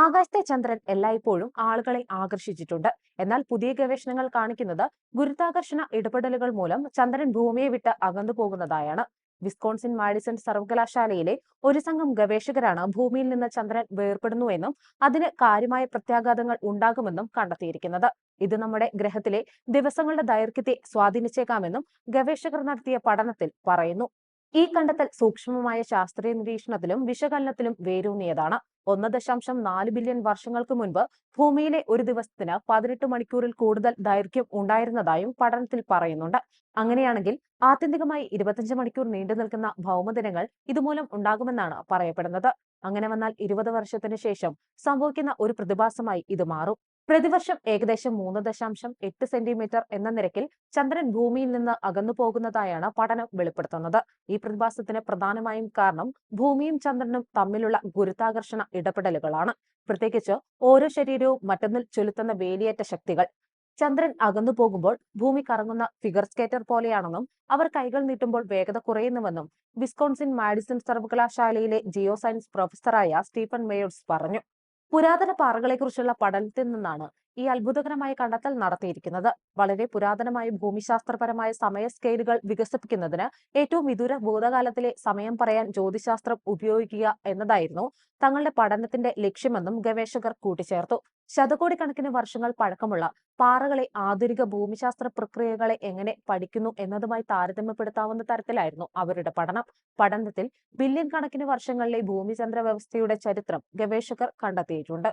ആകാശത്തെ ചന്ദ്രൻ എല്ലായ്പ്പോഴും ആളുകളെ ആകർഷിച്ചിട്ടുണ്ട്. എന്നാൽ പുതിയ ഗവേഷണങ്ങൾ കാണിക്കുന്നത് ഗുരുത്വാകർഷണ ഇടപെടലുകൾ മൂലം ചന്ദ്രൻ ഭൂമിയെ വിട്ട് അകന്നു പോകുന്നതായാണ്. വിസ്കോൺസിൻ മാഡിസൺ സർവകലാശാലയിലെ ഒരു സംഘം ഗവേഷകരാണ് ഭൂമിയിൽ നിന്ന് ചന്ദ്രൻ വേർപെടുന്നുവെന്നും അതിന് കാര്യമായ പ്രത്യാഘാതങ്ങൾ ഉണ്ടാകുമെന്നും കണ്ടെത്തിയിരിക്കുന്നത്. ഇത് നമ്മുടെ ഗ്രഹത്തിലെ ദിവസങ്ങളുടെ ദൈർഘ്യത്തെ സ്വാധീനിച്ചേക്കാമെന്നും ഗവേഷകർ നടത്തിയ പഠനത്തിൽ പറയുന്നു. ഈ കണ്ടെത്തൽ സൂക്ഷ്മമായ ശാസ്ത്രീയ നിരീക്ഷണത്തിലും വിശകലനത്തിലും വേരൂന്നിയതാണ്. ഒന്ന് ദശാംശം നാല് ബില്യൺ വർഷങ്ങൾക്ക് മുൻപ് ഭൂമിയിലെ ഒരു ദിവസത്തിന് പതിനെട്ട് മണിക്കൂറിൽ കൂടുതൽ ദൈർഘ്യം ഉണ്ടായിരുന്നതായും പഠനത്തിൽ പറയുന്നുണ്ട്. അങ്ങനെയാണെങ്കിൽ ആത്യന്തികമായി ഇരുപത്തിയഞ്ച് മണിക്കൂർ നീണ്ടു നിൽക്കുന്ന ഭൗമദിനങ്ങൾ ഇതുമൂലം ഉണ്ടാകുമെന്നാണ് പറയപ്പെടുന്നത്. അങ്ങനെ വന്നാൽ ഇരുപത് വർഷത്തിന് ശേഷം സംഭവിക്കുന്ന ഒരു പ്രതിഭാസമായി ഇത് മാറും. പ്രതിവർഷം ഏകദേശം മൂന്ന് ദശാംശം എട്ട് സെന്റിമീറ്റർ എന്ന നിരക്കിൽ ചന്ദ്രൻ ഭൂമിയിൽ നിന്ന് അകന്നു പോകുന്നതായാണ് പഠനം വെളിപ്പെടുത്തുന്നത്. ഈ പ്രതിഭാസത്തിന് പ്രധാനമായും കാരണം ഭൂമിയും ചന്ദ്രനും തമ്മിലുള്ള ഗുരുത്വാകർഷണ ഇടപെടലുകളാണ്. പ്രത്യേകിച്ച് ഓരോ ശരീരവും മറ്റൊന്നിൽ ചൊലുത്തുന്ന വേലിയേറ്റ ശക്തികൾ. ചന്ദ്രൻ അകന്നു പോകുമ്പോൾ ഭൂമി കറങ്ങുന്ന ഫിഗർ സ്കേറ്റർ പോലെയാണെന്നും അവർ കൈകൾ നീട്ടുമ്പോൾ വേഗത കുറയുന്നുവെന്നും വിസ്കോൺസിൻ മാഡിസൺ സർവകലാശാലയിലെ ജിയോ സയൻസ് പ്രൊഫസറായ സ്റ്റീഫൻ മേയോഡ്സ് പറഞ്ഞു. പുരാതന പാറകളെക്കുറിച്ചുള്ള പഠനത്തിൽ നിന്നാണ് ഈ അത്ഭുതകരമായ കണ്ടെത്തൽ നടത്തിയിരിക്കുന്നത്. വളരെ പുരാതനമായ ഭൂമിശാസ്ത്രപരമായ സമയ സ്കെയിലുകൾ വികസിപ്പിക്കുന്നതിന് ഏറ്റവും വിദൂര ഭൂതകാലത്തിലെ സമയം പറയാൻ ജ്യോതിശാസ്ത്രം ഉപയോഗിക്കുക എന്നതായിരുന്നു തങ്ങളുടെ പഠനത്തിന്റെ ലക്ഷ്യമെന്നും ഗവേഷകർ കൂട്ടിച്ചേർത്തു. ശതകോടിക്കണക്കിന് വർഷങ്ങൾ പഴക്കമുള്ള പാറകളെ ആധുനിക ഭൂമിശാസ്ത്ര പ്രക്രിയകളെ എങ്ങനെ പഠിക്കുന്നു എന്നതുമായി താരതമ്യപ്പെടുത്താവുന്ന തരത്തിലായിരുന്നു അവരുടെ പഠനം. പഠനത്തിൽ ബില്യൺ കണക്കിന് വർഷങ്ങളിലെ ഭൂമിചന്ദ്ര വ്യവസ്ഥയുടെ ചരിത്രം ഗവേഷകർ കണ്ടെത്തിയിട്ടുണ്ട്.